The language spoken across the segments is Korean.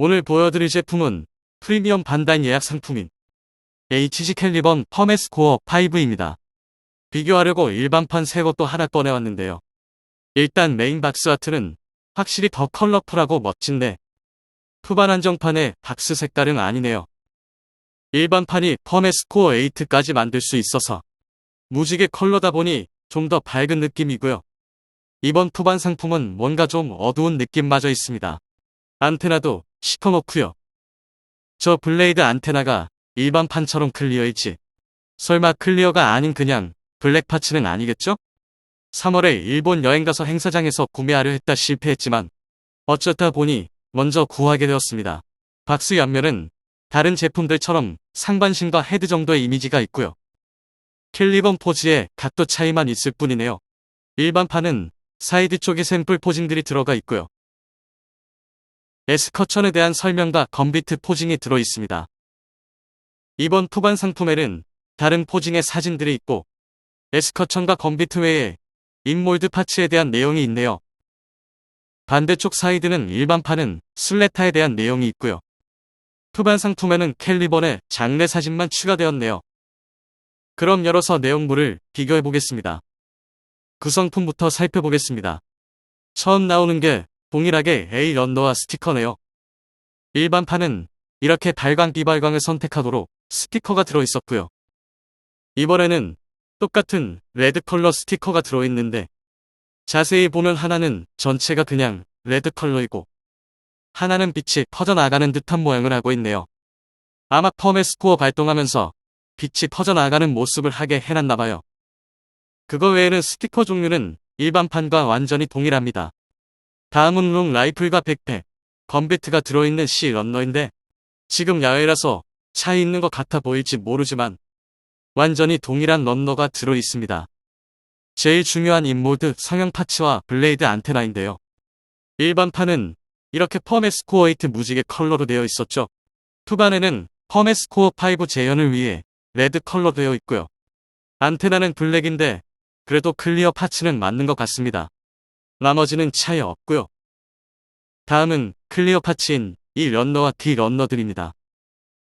오늘 보여드릴 제품은 프리미엄 반다인 예약 상품인 HG 캘리번 펌에스 코어 5입니다. 비교하려고 일반판 새 것도 하나 꺼내왔는데요. 일단 메인 박스 아트는 확실히 더 컬러풀하고 멋진데 푸반 한정판의 박스 색깔은 아니네요. 일반판이 펌에스 코어 8까지 만들 수 있어서 무지개 컬러다 보니 좀 더 밝은 느낌이고요. 이번 푸반 상품은 뭔가 좀 어두운 느낌마저 있습니다. 안테나도 시커멓고요. 저 블레이드 안테나가 일반판처럼 클리어일지 설마 클리어가 아닌 그냥 블랙 파츠는 아니겠죠? 3월에 일본 여행가서 행사장에서 구매하려 했다 실패했지만 어쩌다 보니 먼저 구하게 되었습니다. 박스 옆면은 다른 제품들처럼 상반신과 헤드 정도의 이미지가 있고요. 캘리번 포즈의 각도 차이만 있을 뿐이네요. 일반판은 사이드 쪽에 샘플 포징들이 들어가 있고요. 에스커천에 대한 설명과 건비트 포징이 들어 있습니다. 이번 푸반 상품에는 다른 포징의 사진들이 있고 에스커천과 건비트 외에 인몰드 파츠에 대한 내용이 있네요. 반대쪽 사이드는 일반판은 슬레타에 대한 내용이 있고요. 푸반 상품에는 캘리번의 장례 사진만 추가되었네요. 그럼 열어서 내용물을 비교해 보겠습니다. 구성품부터 살펴보겠습니다. 처음 나오는 게 동일하게 A 런너와 스티커네요. 일반판은 이렇게 발광 비발광을 선택하도록 스티커가 들어있었고요. 이번에는 똑같은 레드 컬러 스티커가 들어있는데 자세히 보면 하나는 전체가 그냥 레드 컬러이고 하나는 빛이 퍼져나가는 듯한 모양을 하고 있네요. 아마 펌의 스코어 발동하면서 빛이 퍼져나가는 모습을 하게 해놨나봐요. 그거 외에는 스티커 종류는 일반판과 완전히 동일합니다. 다음은 롱 라이플과 백팩, 건비트가 들어있는 C 런너인데 지금 야외라서 차이 있는 것 같아 보일지 모르지만 완전히 동일한 런너가 들어있습니다. 제일 중요한 인모드 성형 파츠와 블레이드 안테나인데요. 일반판은 이렇게 펌에스코어 8 무지개 컬러로 되어 있었죠. 투반에는 펌에스코어 5 재현을 위해 레드 컬러 되어 있고요. 안테나는 블랙인데 그래도 클리어 파츠는 맞는 것 같습니다. 나머지는 차이 없고요. 다음은 클리어 파츠인 이 런너와 D 런너들입니다.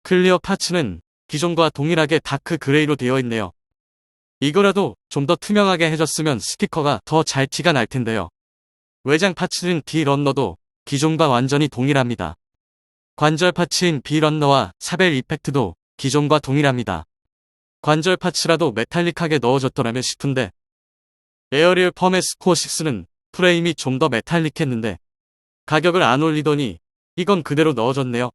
클리어 파츠는 기존과 동일하게 다크 그레이로 되어 있네요. 이거라도 좀 더 투명하게 해줬으면 스티커가 더 잘 티가 날 텐데요. 외장 파츠는 D 런너도 기존과 완전히 동일합니다. 관절 파츠인 B 런너와 사벨 이펙트도 기존과 동일합니다. 관절 파츠라도 메탈릭하게 넣어줬더라면 싶은데 에어리얼 펌의 스코어 6는 프레임이 좀 더 메탈릭했는데 가격을 안 올리더니 이건 그대로 넣어줬네요.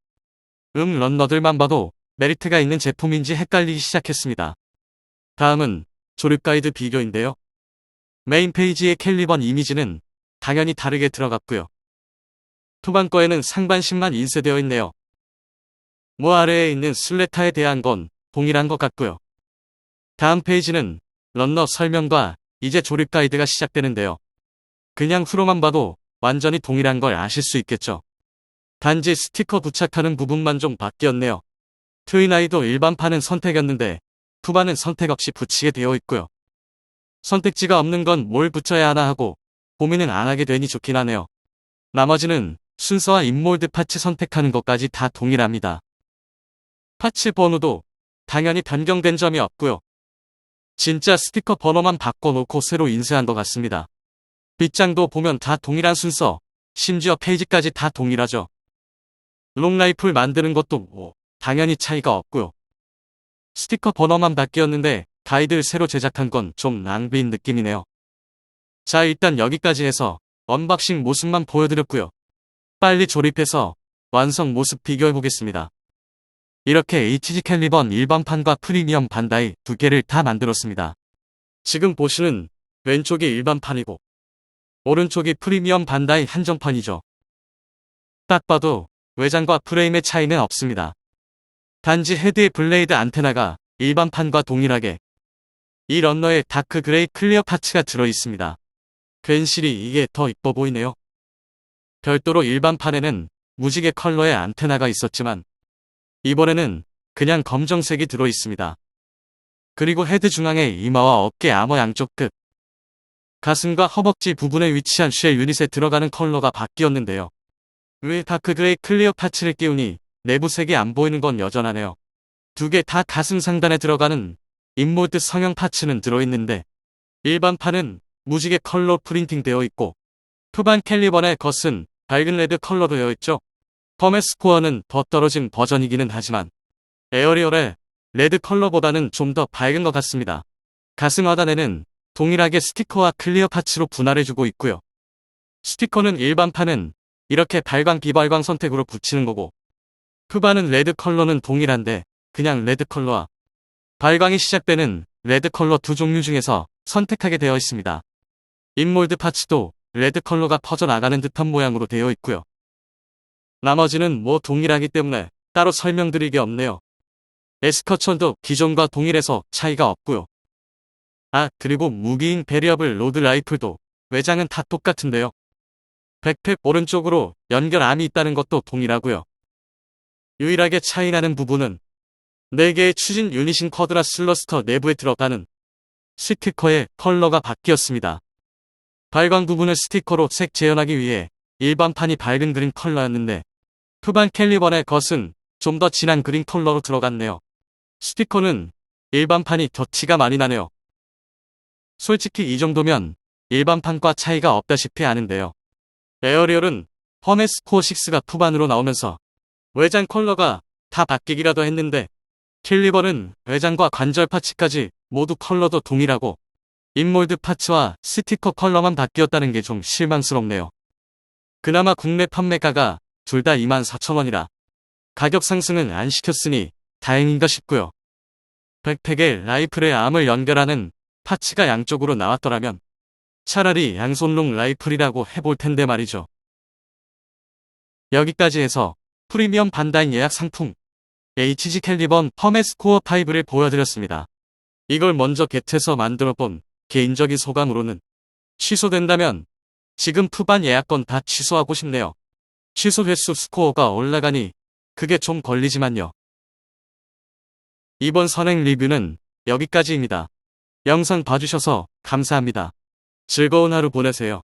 음 런너들만 봐도 메리트가 있는 제품인지 헷갈리기 시작했습니다. 다음은 조립 가이드 비교인데요. 메인 페이지의 캘리번 이미지는 당연히 다르게 들어갔고요. 투반 거에는 상반신만 인쇄되어 있네요. 뭐 아래에 있는 슬레타에 대한 건 동일한 것 같고요. 다음 페이지는 런너 설명과 이제 조립 가이드가 시작되는데요. 그냥 후로만 봐도 완전히 동일한 걸 아실 수 있겠죠. 단지 스티커 부착하는 부분만 좀 바뀌었네요. 트윈아이도 일반판은 선택이었는데 투반은 선택 없이 붙이게 되어 있고요. 선택지가 없는 건 뭘 붙여야 하나 하고 고민은 안 하게 되니 좋긴 하네요. 나머지는 순서와 인몰드 파츠 선택하는 것까지 다 동일합니다. 파츠 번호도 당연히 변경된 점이 없고요. 진짜 스티커 번호만 바꿔놓고 새로 인쇄한 것 같습니다. 빗장도 보면 다 동일한 순서, 심지어 페이지까지 다 동일하죠. 롱라이플 만드는 것도 뭐 당연히 차이가 없고요. 스티커 번호만 바뀌었는데 가이드를 새로 제작한 건 좀 낭비인 느낌이네요. 자 일단 여기까지 해서 언박싱 모습만 보여드렸고요. 빨리 조립해서 완성 모습 비교해 보겠습니다. 이렇게 HG 캘리번 일반판과 프리미엄 반다이 두 개를 다 만들었습니다. 지금 보시는 왼쪽이 일반판이고 오른쪽이 프리미엄 반다이 한정판이죠. 딱 봐도 외장과 프레임의 차이는 없습니다. 단지 헤드의 블레이드 안테나가 일반판과 동일하게 이 런너에 다크 그레이 클리어 파츠가 들어 있습니다. 괜시리 이게 더 이뻐 보이네요. 별도로 일반판에는 무지개 컬러의 안테나가 있었지만 이번에는 그냥 검정색이 들어 있습니다. 그리고 헤드 중앙에 이마와 어깨 암호 양쪽 끝, 가슴과 허벅지 부분에 위치한 쉘 유닛에 들어가는 컬러가 바뀌었는데요. 왜 다크그레이 클리어 파츠를 끼우니 내부 색이 안 보이는 건 여전하네요. 두 개 다 가슴 상단에 들어가는 인몰드 성형 파츠는 들어있는데 일반판은 무지개 컬러 프린팅 되어 있고 투반 캘리번의 겉은 밝은 레드 컬러로 되어 있죠. 펌의 스코어는 더 떨어진 버전이기는 하지만 에어리얼의 레드 컬러보다는 좀 더 밝은 것 같습니다. 가슴 하단에는 동일하게 스티커와 클리어 파츠로 분할해주고 있고요. 스티커는 일반판은 이렇게 발광 비발광 선택으로 붙이는 거고 푸바는 레드 컬러는 동일한데 그냥 레드 컬러와 발광이 시작되는 레드 컬러 두 종류 중에서 선택하게 되어 있습니다. 인몰드 파츠도 레드 컬러가 퍼져나가는 듯한 모양으로 되어 있고요. 나머지는 뭐 동일하기 때문에 따로 설명드릴 게 없네요. 에스커천도 기존과 동일해서 차이가 없고요. 아, 그리고 무기인 베리어블 로드 라이플도 외장은 다 똑같은데요. 백팩 오른쪽으로 연결암이 있다는 것도 동일하고요. 유일하게 차이나는 부분은 4개의 추진 유닛인 쿼드라 슬러스터 내부에 들어가는 스티커의 컬러가 바뀌었습니다. 발광 부분을 스티커로 색 재현하기 위해 일반판이 밝은 그린 컬러였는데 투반 캘리번의 겉은 좀 더 진한 그린 컬러로 들어갔네요. 스티커는 일반판이 더 티가 많이 나네요. 솔직히 이 정도면 일반판과 차이가 없다시피 아는데요. 에어리얼은 펌의 스코어 6가 푸반으로 나오면서 외장 컬러가 다 바뀌기라도 했는데 킬리버는 외장과 관절 파츠까지 모두 컬러도 동일하고 인몰드 파츠와 스티커 컬러만 바뀌었다는 게 좀 실망스럽네요. 그나마 국내 판매가가 둘 다 24,000원이라 가격 상승은 안 시켰으니 다행인가 싶고요. 백팩에 라이플의 암을 연결하는 파츠가 양쪽으로 나왔더라면 차라리 양손롱 라이플이라고 해볼 텐데 말이죠. 여기까지 해서 프리미엄 반다인 예약 상품 HG 캘리번 펌의 스코어 5를 보여드렸습니다. 이걸 먼저 겟해서 만들어 본 개인적인 소감으로는 취소된다면 지금 푸반 예약권 다 취소하고 싶네요. 취소 횟수 스코어가 올라가니 그게 좀 걸리지만요. 이번 선행 리뷰는 여기까지입니다. 영상 봐주셔서 감사합니다. 즐거운 하루 보내세요.